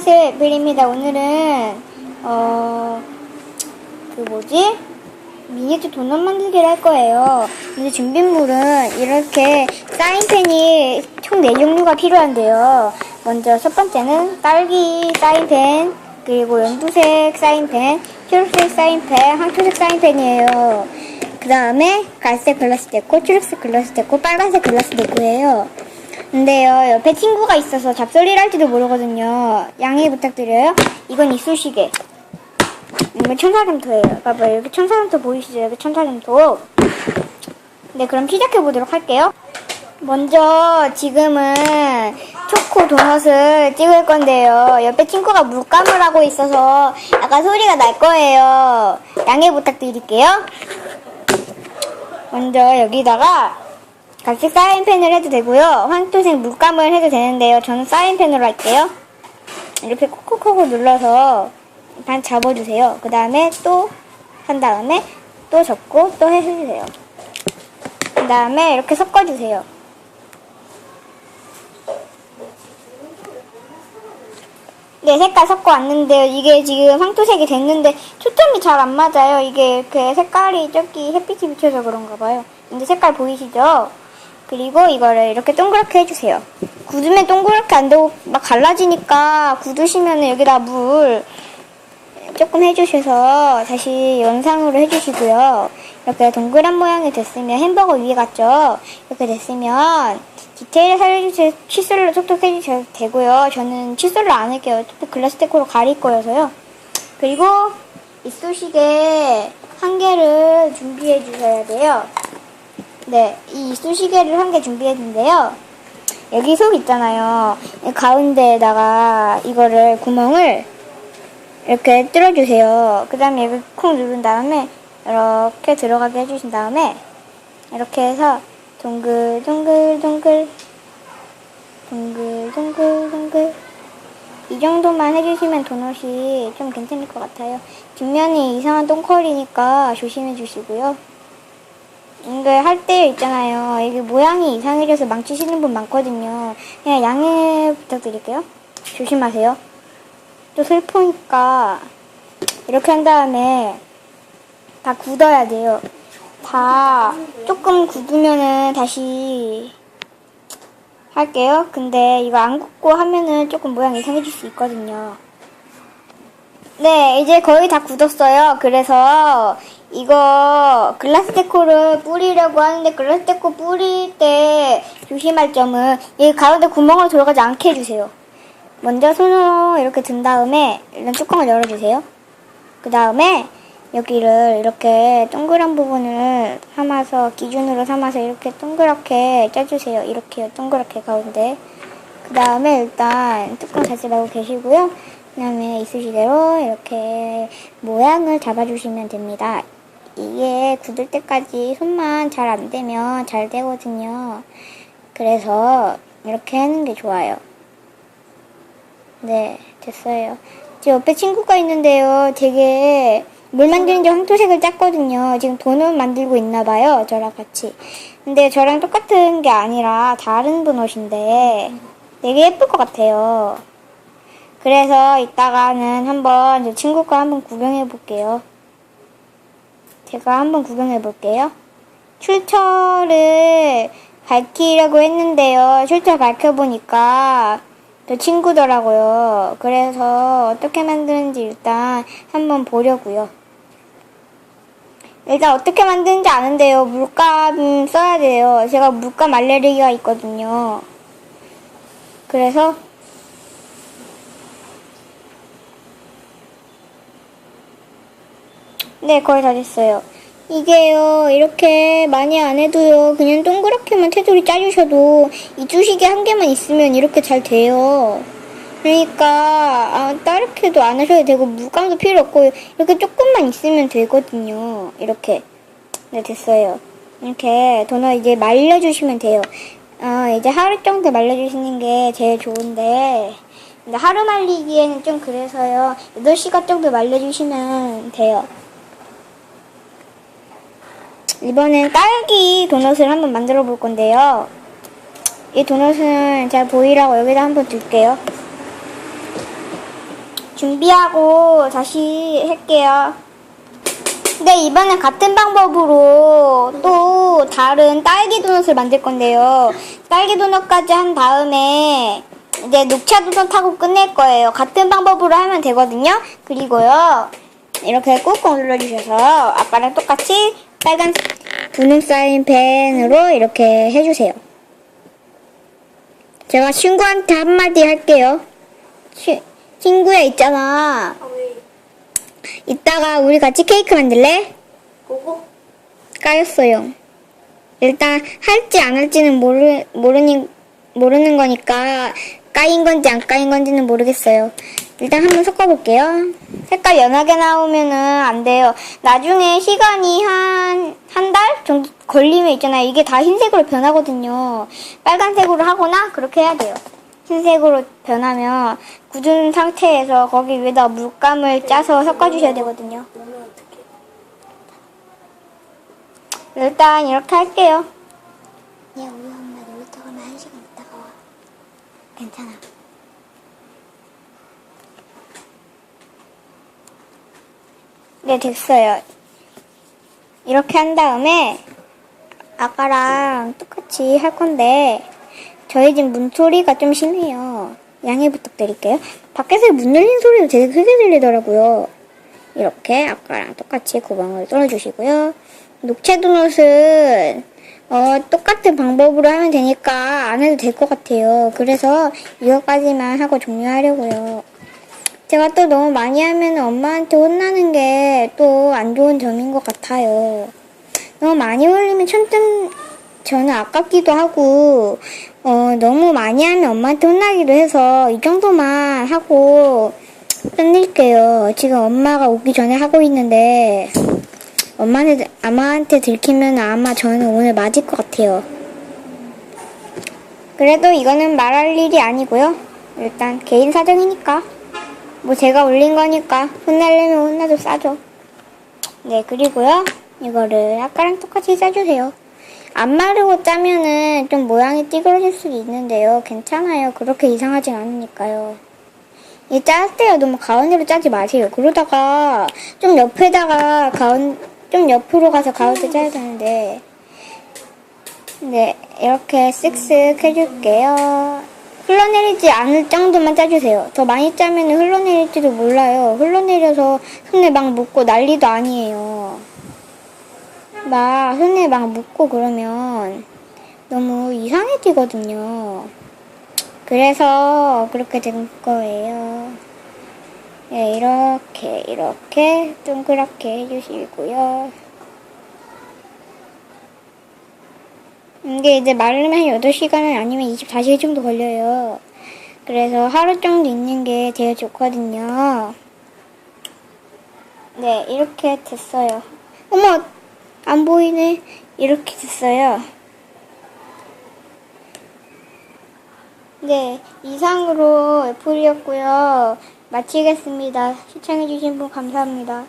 안녕하세요 에플입니다. 오늘은 어... 그 뭐지? 미니어처 도넛 만들기를 할 거예요. 근데 준비물은 이렇게 사인펜이 총 4종류가 필요한데요. 먼저 첫 번째는 딸기 사인펜 그리고 연두색 사인펜 초록색 사인펜 황토색 사인펜이에요. 그 다음에 갈색 글라스 데코 초록색 글라스 데코 빨간색 글라스 데코예요 근데요, 옆에 친구가 있어서 잡소리를 할지도 모르거든요. 양해 부탁드려요. 이건 이쑤시개. 이건 천사점토예요. 봐봐요. 여기 천사점토 보이시죠? 여기 천사점토. 네, 그럼 시작해보도록 할게요. 먼저 지금은 초코 도넛을 찍을 건데요. 옆에 친구가 물감을 하고 있어서 약간 소리가 날 거예요. 양해 부탁드릴게요. 먼저 여기다가 갈색 사인펜을 해도 되고요. 황토색 물감을 해도 되는데요. 저는 사인펜으로 할게요. 이렇게 콕콕콕 눌러서 반 잡아주세요. 그 다음에 또 한 다음에 또 접고 또 해주세요. 그 다음에 이렇게 섞어주세요. 네, 색깔 섞어 왔는데요. 이게 지금 황토색이 됐는데 초점이 잘 안 맞아요. 이게 이렇게 색깔이 저기 햇빛이 비쳐서 그런가 봐요. 근데 색깔 보이시죠? 그리고 이거를 이렇게 동그랗게 해주세요. 굳으면 동그랗게 안 되고 막 갈라지니까 굳으시면 여기다 물 조금 해주셔서 다시 연상으로 해주시고요. 이렇게 동그란 모양이 됐으면 햄버거 위에 같죠? 이렇게 됐으면 디테일을 살려주세요. 칫솔로 톡톡 해주셔도 되고요. 저는 칫솔로 안 할게요. 어차피 글라스 데코로 가릴 거여서요. 그리고 이쑤시개 한 개를 준비해 주셔야 돼요. 네, 이 이쑤시개를 한 개 준비했는데요. 여기 속 있잖아요. 이 가운데에다가 이거를 구멍을 이렇게 뚫어주세요. 그 다음에 여기 콩 누른 다음에 이렇게 들어가게 해주신 다음에 이렇게 해서 동글 동글 동글 동글 동글 동글 이 정도만 해주시면 도넛이 좀 괜찮을 것 같아요. 뒷면이 이상한 똥컬이니까 조심해 주시고요. 이거 할때 있잖아요. 이게 모양이 이상해져서 망치시는 분 많거든요. 그냥 양해 부탁드릴게요. 조심하세요. 또 슬프니까 이렇게 한 다음에 다 굳어야 돼요. 다 조금 굳으면은 다시 할게요. 근데 이거 안 굳고 하면은 조금 모양 이상해질 수 있거든요. 네, 이제 거의 다 굳었어요. 그래서 이거 글라스 데코를 뿌리려고 하는데 글라스 데코 뿌릴 때 조심할 점은 이 가운데 구멍을 들어가지 않게 해주세요. 먼저 손으로 이렇게 든 다음에 일단 뚜껑을 열어주세요. 그 다음에 여기를 이렇게 동그란 부분을 삼아서 기준으로 삼아서 이렇게 동그랗게 짜주세요. 이렇게요. 동그랗게 가운데. 그 다음에 일단 뚜껑 닫지 말고 계시고요. 그 다음에 있으시대로 이렇게 모양을 잡아주시면 됩니다. 이게 굳을 때까지 손만 잘 안 되면 잘 되거든요. 그래서 이렇게 하는 게 좋아요. 네, 됐어요. 제 옆에 친구가 있는데요. 되게 물 만드는 데 황토색을 짰거든요. 지금 도넛 만들고 있나 봐요. 저랑 같이. 근데 저랑 똑같은 게 아니라 다른 도넛인데 되게 예쁠 것 같아요. 그래서 이따가는 한번 제 친구가 한번 구경해 볼게요. 제가 한번 구경해 볼게요. 출처를 밝히려고 했는데요. 출처 밝혀보니까 저 친구더라고요. 그래서 어떻게 만드는지 일단 한번 보려고요. 일단 어떻게 만드는지 아는데요. 물감 써야 돼요. 제가 물감 알레르기가 있거든요. 그래서 네, 거의 다 됐어요. 이게요, 이렇게 많이 안 해도요, 그냥 동그랗게만 테두리 짜주셔도 이쑤시개 한 개만 있으면 이렇게 잘 돼요. 그러니까, 아, 따르게도 안 하셔도 되고, 물감도 필요 없고, 이렇게 조금만 있으면 되거든요. 이렇게. 네, 됐어요. 이렇게 도넛 이제 말려주시면 돼요. 어, 이제 하루 정도 말려주시는 게 제일 좋은데, 근데 하루 말리기에는 좀 그래서요, 8시간 정도 말려주시면 돼요. 이번엔 딸기 도넛을 한번 만들어 볼 건데요. 이 도넛은 잘 보이라고 여기다 한번 둘게요. 준비하고 다시 할게요. 네, 이번엔 같은 방법으로 또 다른 딸기 도넛을 만들 건데요. 딸기 도넛까지 한 다음에 이제 녹차 도넛 하고 끝낼 거예요. 같은 방법으로 하면 되거든요. 그리고요, 이렇게 꾹꾹 눌러주셔서 아빠랑 똑같이 빨간 분홍 사인펜으로 이렇게 해주세요. 제가 친구한테 한마디 할게요. 치- 친구야 있잖아. 아, 왜? 이따가 우리 같이 케이크 만들래? 그거? 까였어요. 일단 할지 안 할지는 모르 모르니 모르는 거니까 까인 건지 안 까인 건지는 모르겠어요. 일단 한번 섞어볼게요. 색깔 연하게 나오면은 안 돼요. 나중에 시간이 한 한 달 정도 걸리면 있잖아요. 이게 다 흰색으로 변하거든요. 빨간색으로 하거나 그렇게 해야 돼요. 흰색으로 변하면 굳은 상태에서 거기 위에다 물감을 짜서 섞어주셔야 되거든요. 일단 이렇게 할게요. 괜찮아. 네, 됐어요. 이렇게 한 다음에 아까랑 똑같이 할 건데 저희 집 문소리가 좀 심해요. 양해 부탁드릴게요. 밖에서 문 열린 소리도 되게 크게 들리더라고요. 이렇게 아까랑 똑같이 구멍을 뚫어주시고요. 녹차 도넛은 어, 똑같은 방법으로 하면 되니까 안 해도 될 것 같아요. 그래서 이거까지만 하고 종료하려고요. 제가 또 너무 많이 하면 엄마한테 혼나는 게 또 안 좋은 점인 것 같아요. 너무 많이 올리면 천점 저는 아깝기도 하고 어, 너무 많이 하면 엄마한테 혼나기도 해서 이 정도만 하고 끝낼게요. 지금 엄마가 오기 전에 하고 있는데 엄마한테 아마한테 들키면 아마 저는 오늘 맞을 것 같아요. 그래도 이거는 말할 일이 아니고요. 일단 개인 사정이니까 뭐 제가 올린 거니까 혼내려면 혼나도 싸죠. 네 그리고요 이거를 아까랑 똑같이 짜주세요. 안 마르고 짜면은 좀 모양이 찌그러질 수도 있는데요. 괜찮아요. 그렇게 이상하진 않으니까요. 이짤 때요 너무 가운데로 짜지 마세요. 그러다가 좀 옆에다가 가운 좀 옆으로 가서 가운데 짜야 되는데 네 이렇게 쓱쓱 해줄게요. 흘러내리지 않을 정도만 짜주세요. 더 많이 짜면 흘러내릴지도 몰라요. 흘러내려서 손에 막 묻고 난리도 아니에요. 막 손에 막 묻고 그러면 너무 이상해지거든요. 그래서 그렇게 된 거예요. 네, 이렇게, 이렇게 동그랗게 해주시고요. 이게 이제 마르면 한 8시간은 아니면 24시간 정도 걸려요. 그래서 하루 정도 있는 게 되게 좋거든요. 네, 이렇게 됐어요. 어머, 안 보이네. 이렇게 됐어요. 네, 이상으로 애플이었고요. 마치겠습니다. 시청해주신 분 감사합니다.